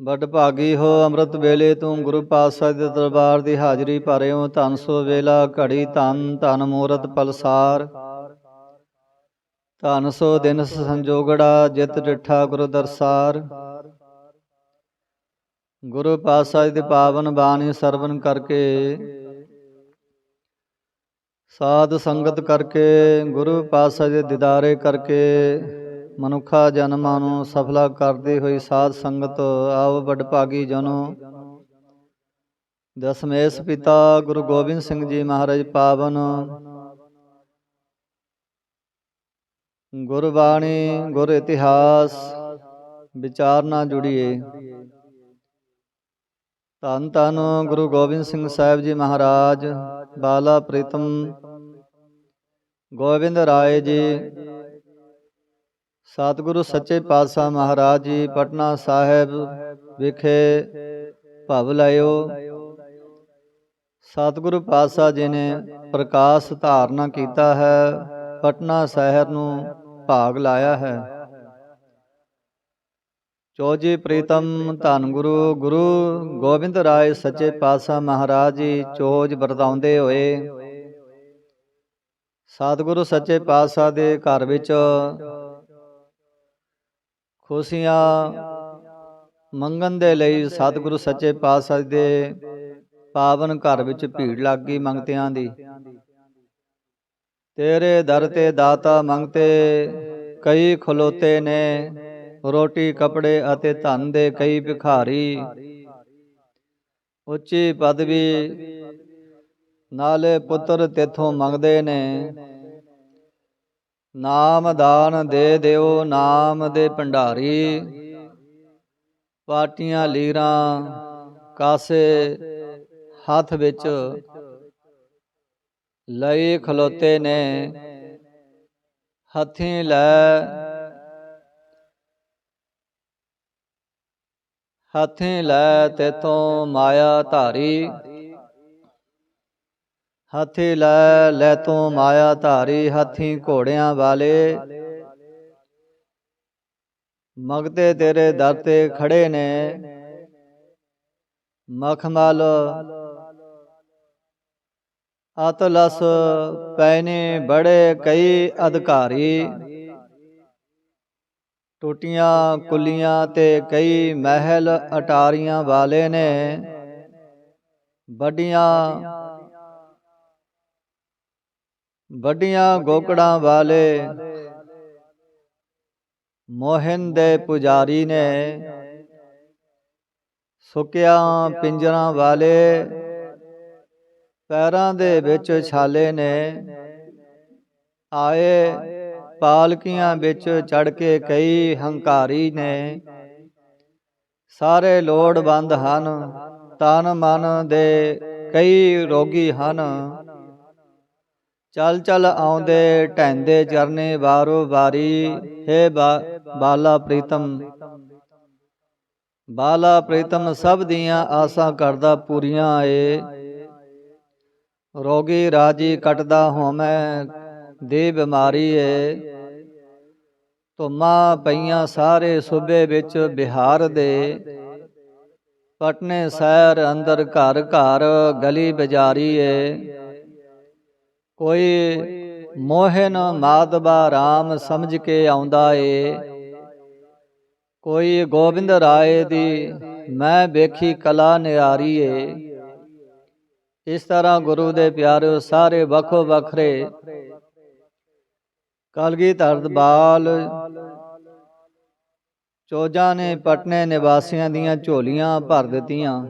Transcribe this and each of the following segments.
ਵੱਡ ਭਾਗੀ ਹੋ ਅੰਮ੍ਰਿਤ ਵੇਲੇ ਤੂੰ ਗੁਰੂ ਪਾਤਸ਼ਾਹ ਦੇ ਦਰਬਾਰ ਦੀ ਹਾਜ਼ਰੀ ਭਰਿਓ, ਧੰਨ ਸੋ ਵੇਲਾ ਘੜੀ ਧੰਨ ਧੰਨ ਮੂਰਤ ਪਲਸਾਰ। ਧੰਨ ਸੋ ਦਿਨ ਸੰਜੋਗੜਾ ਜਿਤ ਡਿਠਾ ਗੁਰੂ ਦਰਸਾਰ। ਗੁਰੂ ਪਾਤਸ਼ਾਹ ਦੀ ਪਾਵਨ ਬਾਣੀ ਸਰਵਨ ਕਰਕੇ, ਸਾਧ ਸੰਗਤ ਕਰਕੇ, ਗੁਰੂ ਪਾਤਸ਼ਾਹ ਦੇ ਦਿਦਾਰੇ ਕਰਕੇ ਮਨੁੱਖਾ ਜਨਮਾਂ ਨੂੰ ਸਫਲਾ ਕਰਦੀ ਹੋਈ ਸਾਧ ਸੰਗਤ ਆਵ ਵੱਡ ਜਨੋ। ਦਸਮੇਸ਼ ਪਿਤਾ ਗੁਰੂ ਗੋਬਿੰਦ ਸਿੰਘ ਜੀ ਮਹਾਰਾਜ ਪਾਵਨ। ਗੁਰਬਾਣੀ ਗੁਰ ਇਤਿਹਾਸ, ਵਿਚਾਰ ਨਾਲ ਜੁੜੀਏ। ਧੰਨ ਧੰਨ ਗੁਰੂ ਗੋਬਿੰਦ ਸਿੰਘ ਸਾਹਿਬ ਜੀ ਮਹਾਰਾਜ, ਬਾਲਾ ਪ੍ਰੀਤਮ। ਗੋਬਿੰਦ ਰਾਏ ਜੀ ਸਤਿਗੁਰੂ ਸੱਚੇ ਪਾਤਸ਼ਾਹ ਮਹਾਰਾਜ ਜੀ ਪਟਨਾ ਸਾਹਿਬ ਵਿਖੇ ਭਵ ਲਿਓ ਸਤਿਗੁਰੂ ਪਾਤਸ਼ਾਹ ਜੀ ਨੇ ਪ੍ਰਕਾਸ਼ ਧਾਰਨਾ ਕੀਤਾ ਹੈ ਪਟਨਾ ਸ਼ਹਿਰ ਨੂੰ ਭਾਗ ਲਾਇਆ ਹੈ। ਚੋਜੀ ਪ੍ਰੀਤਮ ਧੰਨ ਗੁਰੂ ਗੁਰੂ ਗੋਬਿੰਦ ਰਾਏ ਸੱਚੇ ਪਾਤਸ਼ਾਹ ਮਹਾਰਾਜ ਜੀ ਚੋਜ ਵਰਤਾਉਂਦੇ ਹੋਏ। ਸਤਿਗੁਰੂ ਸੱਚੇ ਪਾਤਸ਼ਾਹ ਦੇ ਘਰ ਵਿੱਚ ਖੁਸ਼ੀਆਂ ਮੰਗਣ ਦੇ ਲਈ ਸਤਿਗੁਰੂ ਸੱਚੇ ਪਾਤਸ਼ਾਹ ਦੇ ਪਾਵਨ ਘਰ ਵਿੱਚ ਭੀੜ ਲੱਗ ਗਈ ਮੰਗਤਿਆਂ ਦੀ। ਤੇਰੇ ਦਰ ਤੇ ਦਾਤਾ ਮੰਗਤੇ ਕਈ ਖਲੋਤੇ ਨੇ, ਰੋਟੀ, ਕਪੜੇ ਅਤੇ ਧਨ ਦੇ ਕਈ ਭਿਖਾਰੀ। ਉੱਚੀ ਪਦਵੀ ਨਾਲੇ ਪੁੱਤਰ ਤੇਥੋਂ ਮੰਗਦੇ ਨੇ ਨਾਮ ਦਾਨ ਦੇ ਦਿਓ, ਨਾਮ ਦੇ ਭੰਡਾਰੀ। ਪਾਟੀਆਂ ਲੀਰਾਂ, ਕਾਸੇ, ਹੱਥ ਵਿੱਚ ਲਈ ਖਲੋਤੇ ਨੇ। ਹੱਥੀਂ ਲੈ ਹੱਥੀਂ ਲੈ ਤੇਤੋਂ ਮਾਇਆ ਧਾਰੀ। ਹਾਥੀ ਲੈ ਲੈ ਤੂੰ ਮਾਇਆ ਧਾਰੀ, ਹਾਥੀ ਘੋੜਿਆਂ ਵਾਲੇ। ਮਗਤੇ ਤੇਰੇ ਦਰ ਤੇ ਖੜੇ ਨੇ। ਮਖਮਲ ਅਤਲਸ ਪੈਨੇ ਬੜੇ ਕਈ ਅਧਿਕਾਰੀ। ਟੋਟੀਆਂ ਕੁੱਲੀਆਂ ਤੇ ਕਈ ਮਹਿਲ ਅਟਾਰੀਆਂ ਵਾਲੇ ਨੇ। ਵੱਡੀਆਂ ਵੱਡੀਆਂ ਗੋਕੜਾਂ ਵਾਲੇ ਮੋਹਨ ਦੇ ਪੁਜਾਰੀ ਨੇ ਸੁਕਿਆ ਪਿੰਜਰਾਂ ਵਾਲੇ ਪੈਰਾਂ ਦੇ ਵਿੱਚ ਛਾਲੇ ਨੇ। ਆਏ ਪਾਲਕੀਆਂ ਵਿੱਚ ਚੜ ਕੇ ਕਈ ਹੰਕਾਰੀ ਨੇ। ਸਾਰੇ ਲੋੜਵੰਦ ਹਨ, ਤਨ ਮਨ ਦੇ ਕਈ ਰੋਗੀ ਹਨ। ਚਲ ਚਲ ਆਉਂਦੇ ਢੈਂਦੇ ਚਰਨੇ ਵਾਰੋ ਵਾਰੀ ਹੈ ਬਾਲਾ ਪ੍ਰੀਤਮ। ਬਾਲਾ ਪ੍ਰੀਤਮ ਸਭ ਦੀਆਂ ਆਸਾਂ ਕਰਦਾ ਪੂਰੀਆਂ ਏ। ਰੋਗੀ ਰਾਜੀ ਕਟਦਾ ਹੋਮੈ, ਦੇ ਬਿਮਾਰੀ ਏ। ਧੁਮਾ ਪਈਆਂ ਸਾਰੇ ਸੂਬੇ ਵਿੱਚ ਬਿਹਾਰ ਦੇ। ਪਟਨੇ ਸ਼ਹਿਰ ਅੰਦਰ ਘਰ ਘਰ ਗਲੀ ਬਜ਼ਾਰੀ ਏ। ਕੋਈ ਮੋਹਨ ਮਾਦਬਾ RAM ਸਮਝ ਕੇ ਆਉਂਦਾ ਏ। ਕੋਈ ਗੋਬਿੰਦ ਰਾਏ ਦੀ ਮੈਂ ਵੇਖੀ ਕਲਾ ਨਿਆਰੀ ਏ। ਇਸ ਤਰ੍ਹਾਂ ਗੁਰੂ ਦੇ ਪਿਆਰਿਓ ਸਾਰੇ ਵੱਖੋ ਵੱਖਰੇ। ਕਲਗੀ ਬਾਲ ਚੋਜਾਂ ਨੇ ਪਟਨੇ ਨਿਵਾਸੀਆਂ ਦੀਆਂ ਝੋਲੀਆਂ ਭਰ ਦਿੱਤੀਆਂ।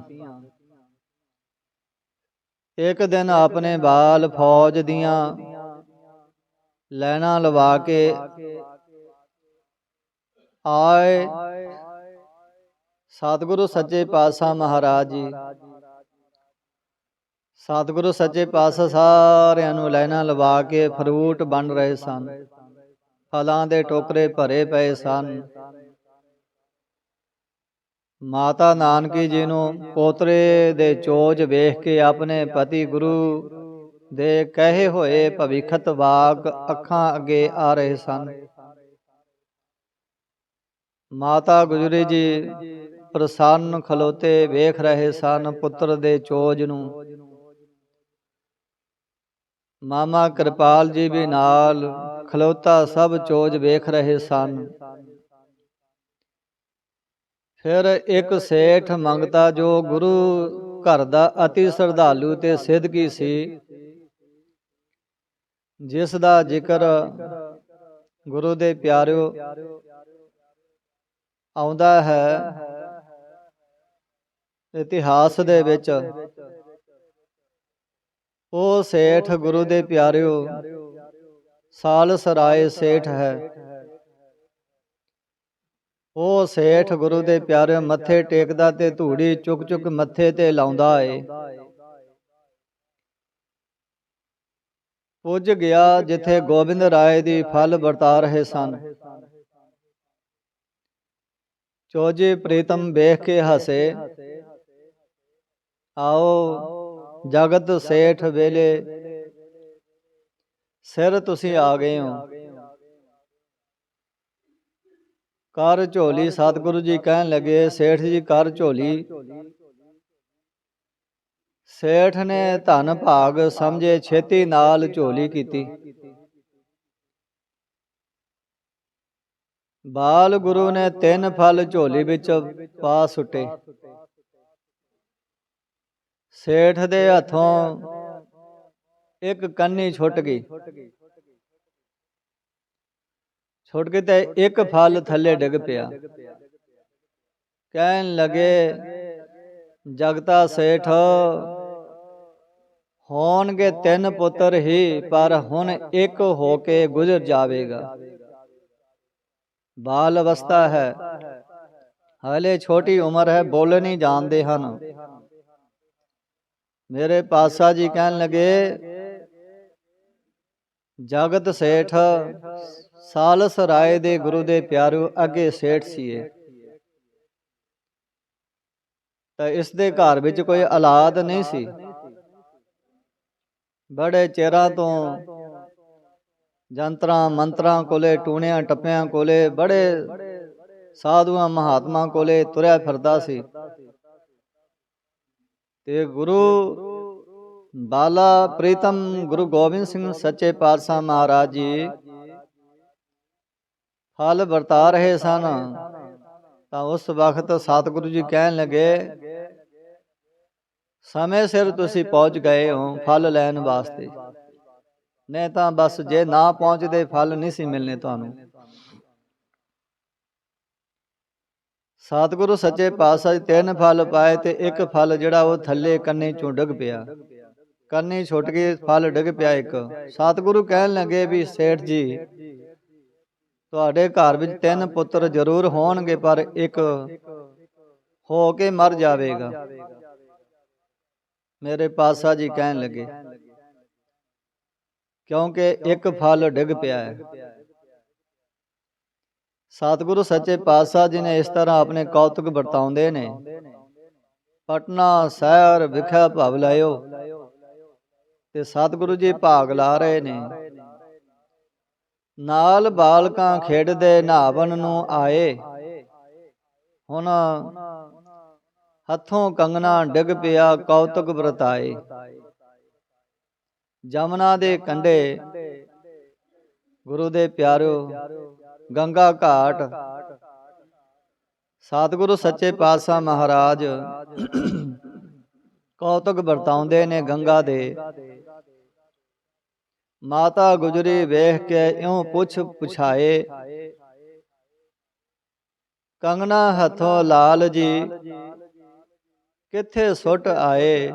ਇੱਕ ਦਿਨ ਆਪਣੇ ਬਾਲ ਫੌਜ ਦੀਆਂ ਲੈਣਾ ਲਵਾ ਕੇ ਆਏ। ਸਤਿਗੁਰੂ ਸੱਚੇ ਪਾਤਸ਼ਾਹ ਮਹਾਰਾਜ ਜੀ। ਸਤਿਗੁਰੂ ਸੱਚੇ ਪਾਤਸ਼ਾਹ ਸਾਰਿਆਂ ਨੂੰ ਲੈਣਾ ਲਵਾ ਕੇ ਫਰੂਟ ਬਣ ਰਹੇ ਸਨ। ਫਲਾਂ ਦੇ ਟੋਕਰੇ ਭਰੇ ਪਏ ਸਨ। ਮਾਤਾ ਨਾਨਕੀ ਜੀ ਨੂੰ ਪੋਤਰੇ ਦੇ ਚੋਜ ਵੇਖ ਕੇ ਆਪਣੇ ਪਤੀ ਗੁਰੂ ਦੇ ਕਹੇ ਹੋਏ ਭਵਿਖਤ ਵਾਕ ਅੱਖਾਂ ਅੱਗੇ ਆ ਰਹੇ ਸਨ। ਮਾਤਾ ਗੁਜਰੀ ਜੀ ਪ੍ਰਸੰਨ ਖਲੋਤੇ ਵੇਖ ਰਹੇ ਸਨ ਪੁੱਤਰ ਦੇ ਚੋਜ ਨੂੰ। ਮਾਮਾ ਕਿਰਪਾਲ ਜੀ ਵੀ ਨਾਲ ਖਲੋਤਾ ਸਭ ਚੋਜ ਵੇਖ ਰਹੇ ਸਨ। ਫਿਰ ਇੱਕ ਸੇਠ ਮੰਗਤਾ ਜੋ ਗੁਰੂ ਘਰ ਦਾ ਅਤੀ ਸ਼ਰਧਾਲੂ ਤੇ ਸਿੱਧਕੀ ਸੀ। ਜਿਸ ਦਾ ਜ਼ਿਕਰ ਗੁਰੂ ਦੇ ਪਿਆਰਿਓ ਆਉਂਦਾ ਹੈ। ਇਤਿਹਾਸ ਦੇ ਵਿੱਚ ਉਹ ਸੇਠ ਗੁਰੂ ਦੇ ਪਿਆਰਿਓ, ਸਾਲ ਸਰਾਏ ਸੇਠ ਹੈ। ਉਹ ਸੇਠ ਗੁਰੂ ਦੇ ਪਿਆਰੇ ਮੱਥੇ ਟੇਕਦਾ ਤੇ ਧੂੜੀ ਚੁੱਕ ਚੁੱਕ ਮੱਥੇ ਤੇ ਲਾਉਂਦਾ ਏ। ਪੁੱਜ ਗਿਆ ਜਿੱਥੇ ਗੋਬਿੰਦ ਰਾਏ ਦੀ ਫਲ ਵਰਤਾ ਰਹੇ ਸਨ। ਚੋਜੀ ਪ੍ਰੀਤਮ ਵੇਖ ਕੇ ਹਸੇ। ਆਓ, ਜਗਤ ਸੇਠ ਵੇਲੇ, ਸਿਰ ਤੁਸੀਂ ਆ ਗਏ ਹੋ। ਕਰ ਝੋਲੀ ਸਤਿਗੁਰੂ ਜੀ ਕਹਿਣ ਲੱਗੇ, ਸੇਠ ਜੀ ਕਰ ਝੋਲੀ। ਸੇਠ ਨੇ ਧਨ ਭਾਗ ਸਮਝੇ, ਛੇਤੀ ਨਾਲ ਝੋਲੀ ਕੀਤੀ। ਬਾਲ ਗੁਰੂ ਨੇ ਤਿੰਨ ਫਲ ਝੋਲੀ ਵਿੱਚ ਪਾ ਸੁੱਟੇ। ਸੇਠ ਦੇ ਹੱਥੋਂ ਇੱਕ ਕੰਨੀ ਛੁੱਟ ਗਈ। ਛੁੱਟ ਕੇ ਤੇ ਇੱਕ ਫਲ ਥੱਲੇ ਡਿੱਗ ਪਿਆ। ਕਹਿਣ ਲੱਗੇ, ਜਗਤਾ ਸੇਠ, ਹੋਣਗੇ ਤਿੰਨ ਪੁੱਤਰ ਹੀ, ਪਰ ਹੁਣ ਇੱਕ ਹੋ ਕੇ ਗੁਜ਼ਰ ਜਾਵੇਗਾ। ਬਾਲ ਅਵਸਥਾ ਹੈ। ਹਲੇ ਛੋਟੀ ਉਮਰ ਹੈ, ਬੋਲ ਨਹੀਂ ਜਾਣਦੇ ਹਨ। ਮੇਰੇ ਪਾਸਾ ਜੀ ਕਹਿਣ ਲੱਗੇ, ਜਗਤ ਸੇਠ ਸਾਲਸ ਰਾਏ ਦੇ ਗੁਰੂ ਦੇ ਪਿਆਰਿਓ ਅੱਗੇ ਸੇਠ ਸੀਏ। ਤਾਂ ਇਸ ਦੇ ਘਰ ਵਿੱਚ ਕੋਈ ਔਲਾਦ ਨਹੀਂ ਸੀ। ਬੜੇ ਚਿਰਾਂ ਤੋਂ ਜੰਤਰਾਂ ਮੰਤਰਾਂ ਕੋਲੇ, ਟੂਣਿਆਂ ਟੱਪਿਆਂ ਕੋਲੇ, ਬੜੇ ਸਾਧੂਆਂ ਮਹਾਤਮਾ ਕੋਲੇ ਤੁਰਿਆ ਫਿਰਦਾ ਸੀ। ਤੇ ਗੁਰੂ ਬਾਲਾ ਪ੍ਰੀਤਮ ਗੁਰੂ ਗੋਬਿੰਦ ਸਿੰਘ ਸੱਚੇ ਪਾਤਸ਼ਾਹ ਮਹਾਰਾਜ ਜੀ ਫਲ ਵਰਤਾ ਰਹੇ ਸਨ। ਤਾਂ ਉਸ ਵਕਤ ਸਤਿਗੁਰੂ ਜੀ ਕਹਿਣ ਲੱਗੇ, ਸਮੇਂ ਸਿਰ ਤੁਸੀਂ ਪਹੁੰਚ ਗਏ ਹੋ ਫਲ ਲੈਣ ਵਾਸਤੇ। ਨਹੀਂ ਤਾਂ ਬਸ ਜੇ ਨਾ ਪਹੁੰਚਦੇ ਫਲ ਨਹੀਂ ਸੀ ਮਿਲਨੇ ਤੁਹਾਨੂੰ। ਸਤਿਗੁਰੂ ਸੱਚੇ ਪਾਤਸ਼ਾਹ ਜੀ ਤਿੰਨ ਫਲ ਪਾਏ ਤੇ ਇੱਕ ਫਲ ਜਿਹੜਾ ਉਹ ਥੱਲੇ ਕੰਨੇ ਚੋਂ ਡਿੱਗ ਪਿਆ। ਕੰਨੇ ਛੁੱਟ ਕੇ ਫਲ ਡਿੱਗ ਪਿਆ ਇੱਕ। ਸਤਿਗੁਰੂ ਕਹਿਣ ਲੱਗੇ ਵੀ, ਸੇਠ ਜੀ ਤੁਹਾਡੇ ਘਰ ਵਿੱਚ ਤਿੰਨ ਪੁੱਤਰ ਜ਼ਰੂਰ ਹੋਣਗੇ ਪਰ ਇੱਕ ਹੋ ਕੇ ਮਰ ਜਾਵੇਗਾ। ਮੇਰੇ ਪਾਸਾ ਜੀ ਕਹਿਣ ਲੱਗੇ ਕਿਉਂਕਿ ਇੱਕ ਫਲ ਡਿੱਗ ਪਿਆ ਹੈ। ਸਤਿਗੁਰੂ ਸੱਚੇ ਪਾਤਸ਼ਾਹ ਜੀ ਨੇ ਇਸ ਤਰ੍ਹਾਂ ਆਪਣੇ ਕੌਤਕ ਵਰਤਾਉਂਦੇ ਨੇ। ਪਟਨਾ ਸ਼ਹਿਰ ਵਿਖੇ ਭਵ ਲਾਇਓ। ਤੇ ਸਤਿਗੁਰੂ ਜੀ ਭਾਗ ਲਾ ਰਹੇ ਨੇ। ਨਾਲ ਬਾਲਕਾਂ ਖੇਡਦੇ ਨਹਾਵਣ ਨੂੰ ਆਏ। ਹੁਣ ਹੱਥੋਂ ਕੰਗਣਾ ਡਿੱਗ ਪਿਆ, ਕੌਤਕ ਵਰਤਾਏ। ਜਮਨਾ ਦੇ ਕੰਢੇ, ਗੁਰੂ ਦੇ ਪਿਆਰਿਓ ਗੰਗਾ ਘਾਟ। ਸਤਿਗੁਰੂ ਸੱਚੇ ਪਾਤਸ਼ਾਹ ਮਹਾਰਾਜ ਕੌਤਕ ਵਰਤਾਉਂਦੇ ਨੇ ਗੰਗਾ ਦੇ। ਮਾਤਾ ਗੁਜਰੀ ਵੇਖ ਕੇ ਇਉਂ ਪੁੱਛ ਪੁਛਾਏ, ਕੰਗਣਾ ਹੱਥੋਂ ਲਾਲ ਜੀ, ਕਿੱਥੇ ਸੁੱਟ ਆਏ?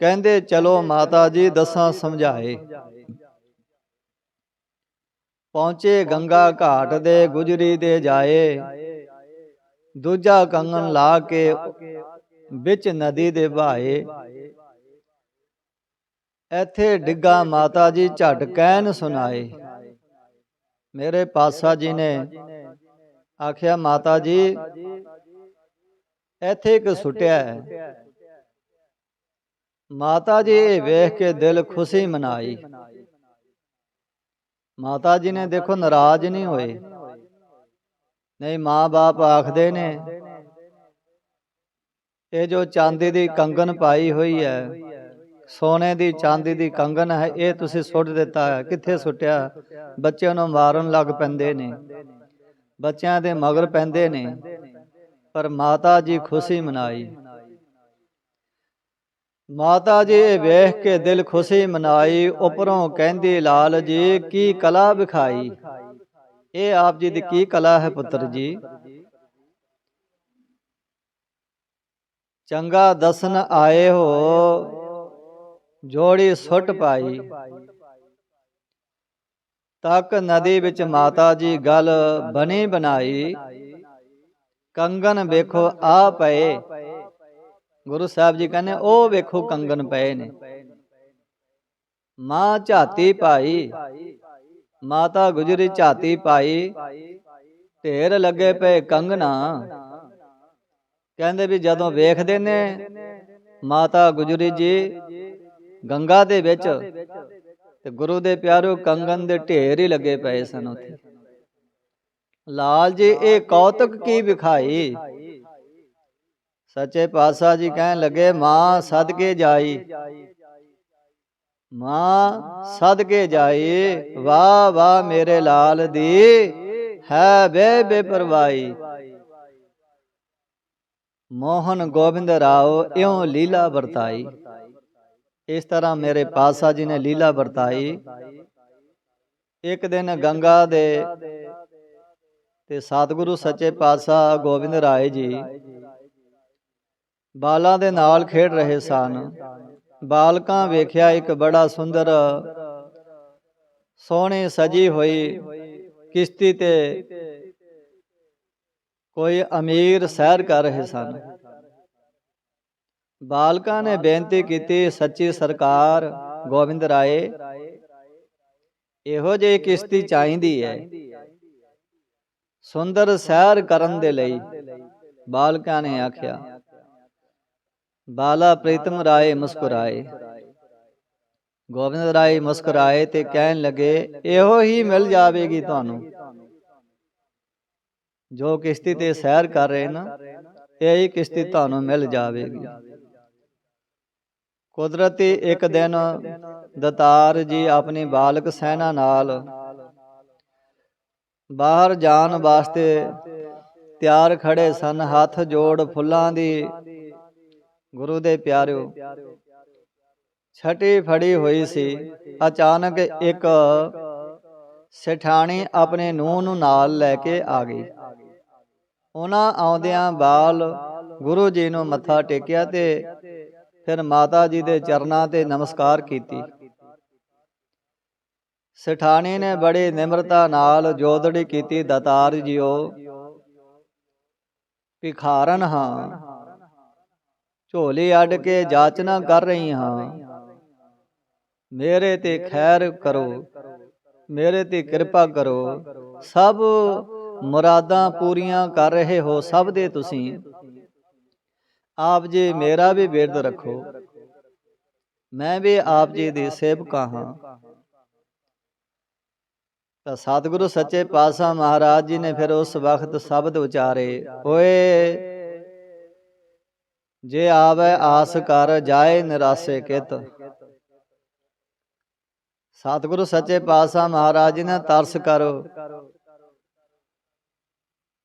ਕਹਿੰਦੇ, ਚਲੋ ਮਾਤਾ ਜੀ, ਦਸਾਂ ਸਮਝਾਏ। ਪਹੁੰਚੇ ਗੰਗਾ ਘਾਟ ਦੇ ਗੁਜਰੀ ਦੇ ਜਾਏ। ਦੂਜਾ ਕੰਗਣ ਲਾ ਕੇ ਵਿੱਚ ਨਦੀ ਦੇ ਭਾਏ ਇੱਥੇ ਡਿੱਗਾ ਮਾਤਾ ਜੀ ਝਟ ਕਹਿਣ ਸੁਣਾਏ। ਮੇਰੇ ਪਾਸਾ ਜੀ ਨੇ ਆਖਿਆ, ਮਾਤਾ ਜੀ, ਇੱਥੇ ਇੱਕ ਸੁਟਿਆ ਮਾਤਾ ਜੀ ਇਹ ਵੇਖ ਕੇ ਦਿਲ ਖੁਸ਼ੀ ਮਨਾਈ। ਮਾਤਾ ਜੀ ਨੇ ਦੇਖੋ, ਨਾਰਾਜ਼ ਨਹੀਂ ਹੋਏ। ਨਹੀਂ, ਮਾਂ-ਬਾਪ ਆਖਦੇ ਨੇ, ਇਹ ਜੋ ਚਾਂਦੀ ਦੀ ਕੰਗਨ ਪਾਈ ਹੋਈ ਹੈ ਸੋਨੇ ਦੀ ਚਾਂਦੀ ਦੀ ਕੰਗਨ ਹੈ, ਇਹ ਤੁਸੀਂ ਸੁੱਟ ਦਿੱਤਾ ਹੈ। ਕਿੱਥੇ ਸੁੱਟਿਆ? ਬੱਚਿਆਂ ਨੂੰ ਮਾਰਨ ਲੱਗ ਪੈਂਦੇ ਨੇ। ਬੱਚਿਆਂ ਦੇ ਮਗਰ ਪੈਂਦੇ ਨੇ। ਪਰ ਮਾਤਾ ਜੀ ਖੁਸ਼ੀ ਮਨਾਈ। ਮਾਤਾ ਜੀ ਵੇਖ ਕੇ ਦਿਲ ਖੁਸ਼ੀ ਮਨਾਈ। ਉਪਰੋਂ ਕਹਿੰਦੀ, ਲਾਲ ਜੀ, ਕੀ ਕਲਾ ਵਿਖਾਈ? ਇਹ ਆਪ ਜੀ ਦੀ ਕੀ ਕਲਾ ਹੈ ਪੁੱਤਰ ਜੀ? ਚੰਗਾ ਦਸਨ ਆਏ ਹੋ। ਜੋੜੀ ਸੁੱਟ ਪਾਈ। ਤੱਕ ਨਦੀ ਵਿੱਚ ਮਾਤਾ ਜੀ ਗਲ ਬਣੀ ਬਣਾਈ। ਕੰਗਨ ਵੇਖੋ ਆ ਪਏ। ਗੁਰੂ ਸਾਹਿਬ ਜੀ ਕਹਿੰਦੇ ਉਹ ਵੇਖੋ ਕੰਗਨ ਪਏ ਨੇ। ਮਾਂ ਝਾਤੀ ਪਾਈ। ਮਾਤਾ ਗੁਜਰੀ ਝਾਤੀ ਪਾਈ। ਢੇਰ ਲੱਗੇ ਪਏ ਕੰਗਣਾ। ਕਹਿੰਦੇ ਵੀ ਜਦੋਂ ਵੇਖਦੇ ਨੇ ਮਾਤਾ ਗੁਜਰੀ ਜੀ ਗੰਗਾ ਦੇ ਵਿੱਚ ਤੇ ਗੁਰੂ ਦੇ ਪਿਆਰੋ ਕੰਗਨ ਦੇ ਢੇਰ ਹੀ ਲੱਗੇ ਪਏ ਸਨ ਉੱਥੇ। ਲਾਲ ਜੀ, ਇਹ ਕੌਤਕ ਕੀ ਵਿਖਾਈ? ਸੱਚੇ ਪਾਤਸ਼ਾਹ ਜੀ ਕਹਿਣ ਲੱਗੇ, ਮਾਂ ਸਦਕੇ ਜਾਈ। ਮਾਂ ਸਦਕੇ ਜਾਈ, ਵਾਹ ਵਾਹ ਮੇਰੇ ਲਾਲ ਦੀ ਹੈ ਬੇ ਬੇਪਰਵਾਈ ਮੋਹਨ ਗੋਬਿੰਦ ਰਾਓ ਇਉਂ ਲੀਲਾ ਵਰਤਾਈ। ਇਸ ਤਰ੍ਹਾਂ ਮੇਰੇ ਪਾਤਸ਼ਾਹ ਜੀ ਨੇ ਲੀਲਾ ਵਰਤਾਈ। ਇੱਕ ਦਿਨ ਗੰਗਾ ਦੇ ਤੇ ਸਤਿਗੁਰੂ ਸੱਚੇ ਪਾਤਸ਼ਾਹ ਗੋਬਿੰਦ ਰਾਏ ਜੀ ਬਾਲਾਂ ਦੇ ਨਾਲ ਖੇਡ ਰਹੇ ਸਨ। ਬਾਲਕਾਂ ਵੇਖਿਆ ਇੱਕ ਬੜਾ ਸੁੰਦਰ ਸੋਹਣੀ ਸਜੀ ਹੋਈ ਕਿਸ਼ਤੀ ਤੇ ਕੋਈ ਅਮੀਰ ਸੈਰ ਕਰ ਰਹੇ ਸਨ। ਬਾਲਕਾਂ ਨੇ ਬੇਨਤੀ ਕੀਤੀ, ਸੱਚੀ ਸਰਕਾਰ ਗੋਬਿੰਦ ਰਾਏ, ਇਹੋ ਜਿਹੀ ਕਿਸ਼ਤੀ ਚਾਹੀਦੀ ਹੈ। ਸੁੰਦਰ ਸੈਰ ਕਰਨ ਦੇ ਲਈ ਬਾਲਕਾਂ ਨੇ ਆਖਿਆ। ਬਾਲਾ ਪ੍ਰੀਤਮ ਰਾਏ ਮੁਸਕਰਾਏ। ਗੋਬਿੰਦ ਰਾਏ ਮੁਸਕਰਾਏ ਤੇ ਕਹਿਣ ਲੱਗੇ, ਇਹੋ ਹੀ ਮਿਲ ਜਾਵੇਗੀ ਤੁਹਾਨੂੰ। ਜੋ ਕਿਸ਼ਤੀ ਤੇ ਸੈਰ ਕਰ ਰਹੇ ਨਾ, ਇਹ ਹੀ ਕਿਸ਼ਤੀ ਤੁਹਾਨੂੰ ਮਿਲ ਜਾਵੇਗੀ। ਕੁਦਰਤੀ ਇੱਕ ਦਿਨ ਦਤਾਰ ਜੀ ਆਪਣੀ ਬਾਲਕ ਸੈਨਾ ਨਾਲ ਬਾਹਰ ਜਾਣ ਵਾਸਤੇ ਤਿਆਰ ਖੜੇ ਸਨ ਹੱਥ ਜੋੜ ਫੁੱਲਾਂ ਦੀ ਗੁਰੂ ਦੇ ਪਿਆਰਿਓ। ਛਟੀ ਫੜੀ ਹੋਈ ਸੀ। ਅਚਾਨਕ ਇੱਕ ਸਠਾਣੀ ਆਪਣੇ ਨੂੰਹ ਨੂੰ ਨਾਲ ਲੈ ਕੇ ਆ ਗਈ। ਉਹਨਾਂ ਆਉਂਦਿਆਂ ਬਾਲ ਗੁਰੂ ਜੀ ਨੂੰ ਮੱਥਾ ਟੇਕਿਆ ਤੇ ਫਿਰ ਮਾਤਾ ਜੀ ਦੇ ਚਰਨਾਂ ਤੇ ਨਮਸਕਾਰ ਕੀਤੀ। ਸਠਾਣੀ ਨੇ ਬੜੀ ਨਿਮਰਤਾ ਨਾਲ ਜੋਦੜੀ ਕੀਤੀ, ਦਤਾਰ ਜੀਓ, ਭਿਖਾਰਨ ਹਾਂ, ਝੋਲੀ ਅੱਡ ਕੇ ਜਾਚਨਾ ਕਰ ਰਹੀ ਹਾਂ। ਮੇਰੇ ਤੇ ਖੈਰ ਕਰੋ, ਮੇਰੇ ਤੇ ਕਿਰਪਾ ਕਰੋ, ਸਭ ਮੁਰਾਦਾਂ ਪੂਰੀਆਂ ਕਰ ਰਹੇ ਹੋ, ਸਭ ਦੇ ਤੁਸੀਂ। ਆਪ ਜੀ ਮੇਰਾ ਵੀ ਬਿਰਦ ਰੱਖੋ ਮੈਂ ਵੀ ਆਪ ਜੀ ਦੀ ਸੇਵਕਾ ਹਾਂ। ਤਾਂ ਸਤਿਗੁਰੂ ਸੱਚੇ ਪਾਤਸ਼ਾਹ ਮਹਾਰਾਜ ਜੀ ਨੇ ਫਿਰ ਉਸ ਵਕਤ ਸ਼ਬਦ ਉਚਾਰੇ ਓਏ ਜੇ ਆਵੇ ਆਸ ਕਰ ਜਾਏ ਨਿਰਾਸੇ ਕਿਤ। ਸਤਿਗੁਰੂ ਸੱਚੇ ਪਾਤਸ਼ਾਹ ਮਹਾਰਾਜ ਜੀ ਨੇ ਤਰਸ ਕਰੋ।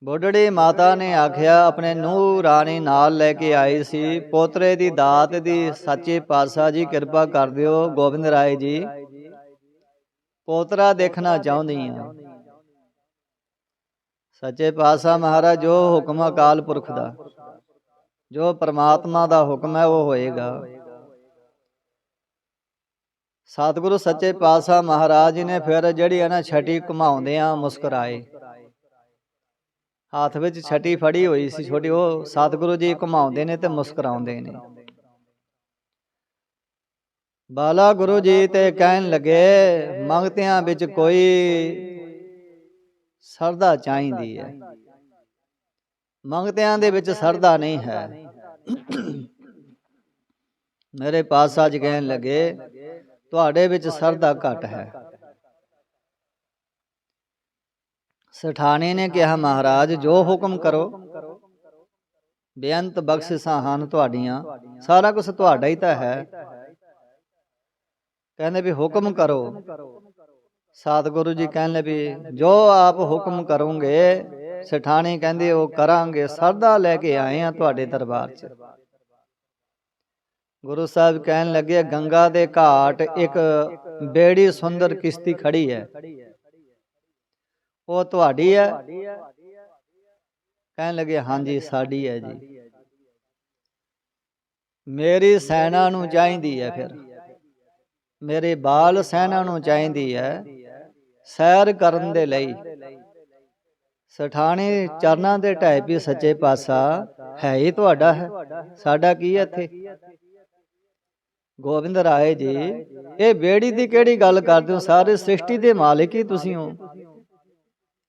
ਬੁੱਢੜੀ ਮਾਤਾ ਨੇ ਆਖਿਆ, ਆਪਣੇ ਨੂੰਹ ਰਾਣੀ ਨਾਲ ਲੈ ਕੇ ਆਈ ਸੀ। ਪੋਤਰੇ ਦੀ ਦਾਤ ਦੀ ਸੱਚੇ ਪਾਤਸ਼ਾਹ ਜੀ, ਕਿਰਪਾ ਕਰ ਦਿਓ ਗੋਬਿੰਦ ਰਾਏ ਜੀ। ਪੋਤਰਾ ਦੇਖਣਾ ਚਾਹੁੰਦੀ ਆ। ਸੱਚੇ ਪਾਤਸ਼ਾਹ ਮਹਾਰਾਜ, ਜੋ ਹੁਕਮ ਅਕਾਲ ਪੁਰਖ ਦਾ, ਜੋ ਪ੍ਰਮਾਤਮਾ ਦਾ ਹੁਕਮ ਹੈ, ਉਹ ਹੋਏਗਾ। ਸਤਿਗੁਰੂ ਸੱਚੇ ਪਾਤਸ਼ਾਹ ਮਹਾਰਾਜ ਜੀ ਨੇ ਫਿਰ ਜਿਹੜੀ ਇਹਨਾਂ ਛਟੀ ਘੁਮਾਉਂਦੇ ਆ ਮੁਸਕਰਾਏ। ਹੱਥ ਵਿੱਚ ਛਟੀ ਫੜੀ ਹੋਈ ਸੀ ਛੋਟੀ, ਉਹ ਸਤਿਗੁਰੂ ਜੀ ਘੁਮਾਉਂਦੇ ਨੇ ਤੇ ਮੁਸਕਰਾਉਂਦੇ ਨੇ। ਬਾਲਾ ਗੁਰੂ ਜੀ ਤੇ ਕਹਿਣ ਲੱਗੇ, ਮੰਗਤਿਆਂ ਵਿੱਚ ਕੋਈ ਸਰਦਾ ਚਾਹੀਦੀ ਹੈ। ਮੰਗਤਿਆਂ ਦੇ ਵਿੱਚ ਸਰਦਾ ਨਹੀਂ ਹੈ। ਮੇਰੇ ਪਾਸਾ ਜੀ ਕਹਿਣ ਲੱਗੇ, ਤੁਹਾਡੇ ਵਿੱਚ ਸਰਦਾ ਘਟ ਹੈ। ਸਠਾਣੇ ਨੇ ਕਿਹਾ, ਮਹਾਰਾਜ, ਜੋ ਹੁਕਮ ਕਰੋ, ਬੇਅੰਤ ਬਖਸ਼ਿਸ਼ਾਂ ਹਨ ਤੁਹਾਡੀਆਂ, ਸਾਰਾ ਕੁਝ ਤੁਹਾਡਾ ਹੀ ਤਾਂ ਹੈ। ਕਹਿੰਦੇ ਵੀ ਹੁਕਮ ਕਰੋ। ਸਤਿਗੁਰੂ ਜੀ ਕਹਿੰਦੇ ਵੀ, ਜੋ ਆਪ ਹੁਕਮ ਕਰੋਗੇ, ਸਠਾਣੀ ਕਹਿੰਦੇ ਉਹ ਕਰਾਂਗੇ, ਸਰਦਾ ਲੈ ਕੇ ਆਏ ਆ ਤੁਹਾਡੇ ਦਰਬਾਰ 'ਚ। ਗੁਰੂ ਸਾਹਿਬ ਕਹਿਣ ਲੱਗੇ, ਗੰਗਾ ਦੇ ਘਾਟ ਇੱਕ ਬੇੜੀ ਸੁੰਦਰ ਕਿਸ਼ਤੀ ਖੜੀ ਹੈ। ਉਹ ਤੁਹਾਡੀ ਹੈ? ਕਹਿਣ ਲੱਗੇ ਹਾਂਜੀ ਸਾਡੀ ਹੈ ਜੀ। ਮੇਰੀ ਸੈਨਾ ਨੂੰ ਚਾਹੀਦੀ ਹੈ ਫਿਰ। ਮੇਰੇ ਬਾਲ ਸੈਨਾ ਨੂੰ ਚਾਹੀਦੀ ਹੈ। ਸੈਰ ਕਰਨ ਦੇ ਲਈ। ਸਠਾਣੇ ਚਰਨਾਂ ਦੇ ਢਾਈ ਵੀ ਸੱਚੇ ਪਾਸਾ ਹੈ ਹੀ ਤੁਹਾਡਾ ਹੈ। ਸਾਡਾ ਕੀ ਹੈ ਇੱਥੇ? ਗੋਬਿੰਦ ਰਾਏ ਜੀ ਇਹ ਬੇੜੀ ਦੀ ਕਿਹੜੀ ਗੱਲ ਕਰਦੇ ਹੋ? ਸਾਰੇ ਸ੍ਰਿਸ਼ਟੀ ਦੇ ਮਾਲਿਕ ਹੀ। ਤੁਸੀਂ ਹੋ।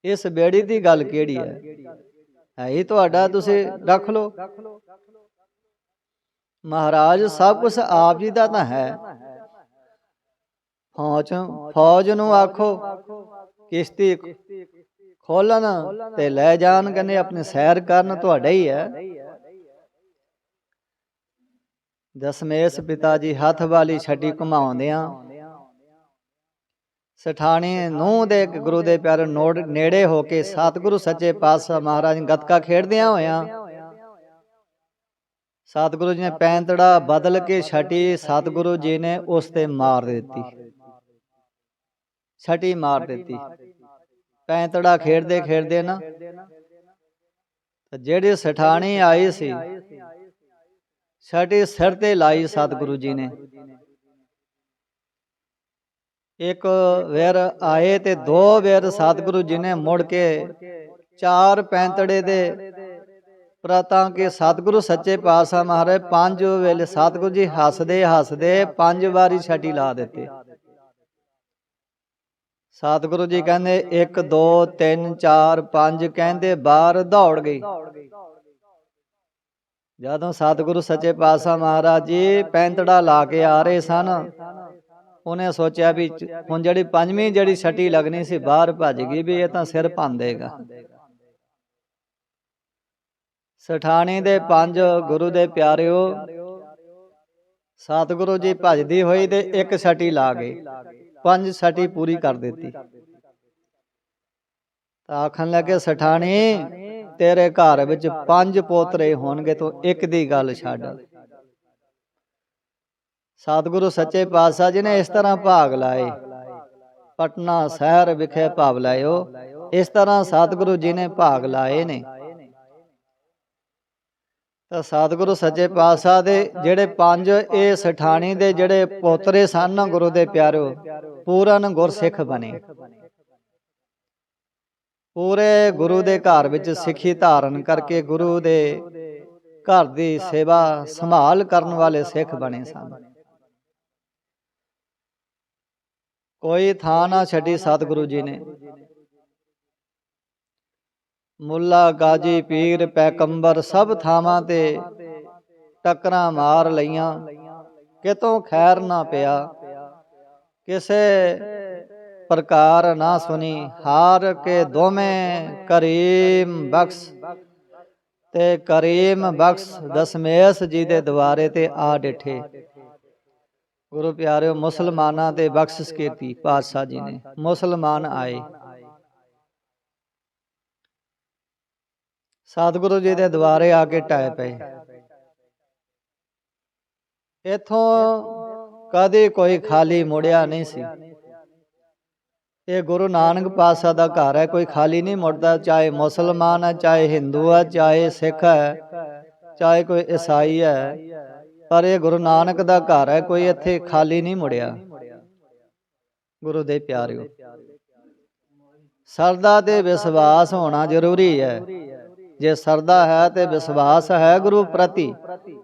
ਇਸ ਬੇੜੀ ਦੀ ਗੱਲ ਕਿਹੜੀ ਹੈ? ਹੈ ਹੀ ਤੁਹਾਡਾ ਤੁਸੀਂ ਰੱਖ ਲਓ। ਮਹਾਰਾਜ ਸਭ ਕੁਝ ਆਪ ਜੀ ਦਾ ਤਾਂ ਹੈ। ਫੌਜ ਫੌਜ ਨੂੰ ਆਖੋ। ਕਿਸ਼ਤੀ ਖੋਲਣ ਤੇ ਲੈ ਜਾਣ ਕਹਿੰਦੇ ਆਪਣੀ ਸੈਰ ਕਰਨ ਤੁਹਾਡਾ ਹੀ ਹੈ। ਦਸਮੇਸ਼ ਪਿਤਾ ਜੀ ਹੱਥ ਵਾਲੀ ਛੱਡੀ ਘੁਮਾਉਂਦਿਆਂ ਸਠਾਣੇ ਨੂੰ ਦੇ ਗੁਰੂ ਦੇ ਪਿਆਰੇ ਨੋੜ ਨੇੜੇ ਹੋ ਕੇ ਸਤਿਗੁਰੂ ਸੱਚੇ ਪਾਤਸ਼ਾਹ ਮਹਾਰਾਜ ਗੱਤਕਾ ਖੇਡਦਿਆਂ ਹੋਇਆਂ ਸਤਿਗੁਰੂ ਜੀ ਨੇ ਪੈਂਤੜਾ ਬਦਲ ਕੇ ਛਟੀ ਸਤਿਗੁਰੂ ਜੀ ਨੇ ਉਸ ਤੇ ਮਾਰ ਦਿੱਤੀ। ਛਟੀ ਮਾਰ ਦਿੱਤੀ। ਪੈਂਤੜਾ ਖੇਡਦੇ ਖੇਡਦੇ ਨਾ ਤੇ ਜਿਹੜੀ ਸਠਾਣੀ ਆਈ ਸੀ, ਛਟੀ ਸਿਰ ਤੇ ਲਾਈ ਸਤਿਗੁਰੂ ਜੀ ਨੇ। ਇੱਕ ਵੇਰ ਆਏ ਤੇ ਦੋ ਵੇਰ ਸਤਿਗੁਰੂ ਜੀ ਨੇ ਮੁੜ ਕੇ ਚਾਰ ਪੈਂਤੜੇ ਦੇ ਪ੍ਰਤਾਂ ਕੇ ਸਤਿਗੁਰੂ ਸੱਚੇ ਪਾਤਸ਼ਾਹ ਮਹਾਰਾਜ, ਪੰਜ ਵੇਲੇ ਸਤਿਗੁਰੂ ਜੀ ਹੱਸਦੇ ਹੱਸਦੇ ਪੰਜ ਵਾਰੀ ਛਟੀ ਲਾ ਦਿੱਤੇ। ਸਤਿਗੁਰੂ ਜੀ ਕਹਿੰਦੇ 1 2 3 4 5 ਕਹਿੰਦੇ ਬਾਹਰ ਦੌੜ ਗਈ। ਜਦੋਂ ਸਤਿਗੁਰੂ ਸੱਚੇ ਪਾਤਸ਼ਾਹ ਮਹਾਰਾਜ ਜੀ ਪੈਂਤੜਾ ਲਾ ਕੇ ਆ ਰਹੇ ਸਨ ਉਹਨੇ ਸੋਚਿਆ ਵੀ ਹੁਣ ਜਿਹੜੀ ਪੰਜਵੀਂ ਜਿਹੜੀ ਛਟੀ ਲੱਗਣੀ ਸੀ, ਬਾਹਰ ਭੱਜ ਗਈ ਵੀ ਇਹ ਤਾਂ ਸਿਰ ਭੰਦੇਗਾ ਸਠਾਣੀ ਦੇ ਪੰਜ ਗੁਰੂ ਦੇ ਪਿਆਰਿਓ, ਸਤਿਗੁਰੂ ਜੀ ਭਜਦੀ ਹੋਈ ਤੇ ਇੱਕ ਛਟੀ ਲਾ ਗਈ ਪੰਜ ਛਟੀ ਪੂਰੀ ਕਰ ਦਿੱਤੀ। ਤਾਂ ਆਖਣ ਲੱਗੇ, ਸਠਾਣੀ, ਤੇਰੇ ਘਰ ਵਿੱਚ ਪੰਜ ਪੋਤਰੇ ਹੋਣਗੇ, ਤੂੰ ਇੱਕ ਦੀ ਗੱਲ ਛੱਡ। ਸਤਿਗੁਰੂ ਸੱਚੇ ਪਾਤਸ਼ਾਹ ਜੀ ਨੇ ਇਸ ਤਰ੍ਹਾਂ ਭਾਗ ਲਾਏ। ਪਟਨਾ ਸ਼ਹਿਰ ਵਿਖੇ ਭਾਗ ਲਾਇਓ। ਇਸ ਤਰ੍ਹਾਂ ਸਤਿਗੁਰੂ ਜੀ ਨੇ ਭਾਗ ਲਾਏ ਨੇ। ਤਾਂ ਸਤਿਗੁਰੂ ਸੱਚੇ ਪਾਤਸ਼ਾਹ ਦੇ ਜਿਹੜੇ ਪੰਜ ਇਹ ਸਠਾਣੀ ਦੇ ਜਿਹੜੇ ਪੋਤਰੇ ਸਨ ਗੁਰੂ ਦੇ ਪਿਆਰਿਓ ਪੂਰਨ ਗੁਰਸਿੱਖ ਬਣੇ। ਪੂਰੇ ਗੁਰੂ ਦੇ ਘਰ ਵਿੱਚ ਸਿੱਖੀ ਧਾਰਨ ਕਰਕੇ ਗੁਰੂ ਦੇ ਘਰ ਦੀ ਸੇਵਾ ਸੰਭਾਲ ਕਰਨ ਵਾਲੇ ਸਿੱਖ ਬਣੇ ਸਨ। ਕੋਈ ਥਾਂ ਨਾ ਛੱਡੀ ਸਤਿਗੁਰੂ ਜੀ ਨੇ। ਮੁੱਲਾ ਗਾਜੀ ਪੀਰ ਪੈਕੰਬਰ ਸਭ ਥਾਵਾਂ ਤੇ ਟੱਕਰਾਂ ਮਾਰ ਲਈਆਂ। ਕਿਤੋਂ ਖੈਰ ਨਾ ਪਿਆ। ਕਿਸੇ ਪ੍ਰਕਾਰ ਨਾ ਸੁਣੀ। ਹਾਰ ਕੇ ਦੋਵੇਂ ਕਰੀਮ ਬਖਸ਼। ਤੇ ਕਰੀਮ ਬਖਸ਼ ਦਸਮੇਸ਼ ਜੀ ਦੇ ਦੁਆਰੇ ਤੇ ਆ ਡਿਠੇ। ਗੁਰੂ ਪਿਆਰਿਓ, ਮੁਸਲਮਾਨਾਂ ਤੇ ਬਖਸ਼ਿਸ਼ ਕੀਤੀ ਪਾਤਸ਼ਾਹ ਜੀ ਨੇ। ਮੁਸਲਮਾਨ ਆਏ। ਸਤਿਗੁਰੂ ਜੀ ਦੇ ਦੁਆਰੇ ਆ ਕੇ ਟਾਏ ਪਏ। ਇਥੋਂ ਕਦੇ ਕੋਈ ਖਾਲੀ ਮੁੜਿਆ ਨਹੀਂ ਸੀ। ਇਹ ਗੁਰੂ ਨਾਨਕ ਪਾਤਸ਼ਾਹ ਦਾ ਘਰ ਹੈ, ਕੋਈ ਖਾਲੀ ਨਹੀਂ ਮੁੜਦਾ, ਚਾਹੇ ਮੁਸਲਮਾਨ ਹੈ, ਚਾਹੇ ਹਿੰਦੂ ਹੈ, ਚਾਹੇ ਸਿੱਖ ਹੈ, ਚਾਹੇ ਕੋਈ ਈਸਾਈ ਹੈ। ਪਰ ਇਹ ਗੁਰੂ ਨਾਨਕ ਦਾ ਘਰ ਹੈ, ਕੋਈ ਇੱਥੇ ਖਾਲੀ ਨਹੀਂ ਮੁੜਿਆ। ਗੁਰੂ ਦੇ ਪਿਆਰਿਓ, ਸਰਦਾ ਤੇ ਵਿਸ਼ਵਾਸ ਹੋਣਾ ਜ਼ਰੂਰੀ ਹੈ। ਜੇ ਸਰਦਾ ਹੈ ਤੇ ਵਿਸ਼ਵਾਸ ਹੈ ਗੁਰੂ ਪ੍ਰਤੀ,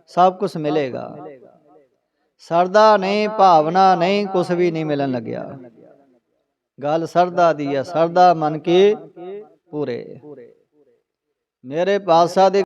ਸਭ ਕੁਝ ਮਿਲੇਗਾ। ਸਰਦਾ ਨਹੀਂ, ਭਾਵਨਾ ਨਹੀਂ ਕੁਝ ਵੀ ਨਹੀਂ ਮਿਲਣ ਲੱਗਿਆ। ਗੱਲ ਸਰਦਾ ਦੀ ਹੈ, ਸਰਦਾ ਮਨ ਕੀ ਪੂਰੇ। ਮੇਰੇ ਪਾਤਸ਼ਾਹ ਦੇ